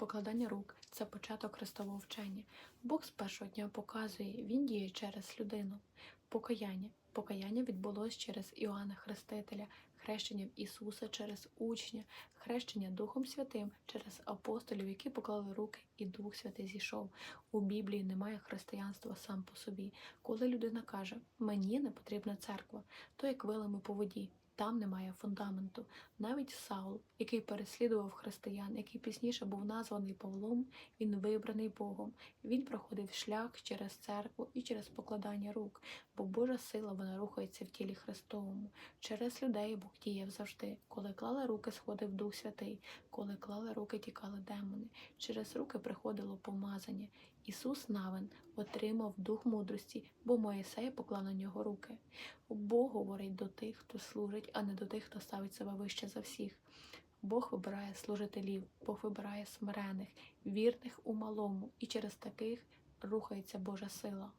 Покладання рук це початок Христового вчення. Бог з першого дня показує, він діє через людину. Покаяння. Покаяння відбулось через Іоанна Хрестителя, хрещення Ісуса через учня, хрещення Духом Святим через апостолів, які поклали руки, і Дух Святий зійшов. У Біблії немає християнства сам по собі. Коли людина каже, мені не потрібна церква, то як вилами по воді. Там немає фундаменту. Навіть Саул, який переслідував християн, який пізніше був названий Павлом, він вибраний Богом. Він проходив шлях через церкву і через покладання рук, бо Божа сила вона рухається в тілі Христовому. Через людей Бог діяв завжди. Коли клали руки, сходив Дух Святий, коли клали руки, тікали демони. Через руки приходило помазання. Ісус Навин отримав дух мудрості, бо Моїсей поклав на нього руки. Бог говорить до тих, хто служить, а не до тих, хто ставить себе вище за всіх. Бог вибирає служителів, Бог вибирає смирених, вірних у малому, і через таких рухається Божа сила.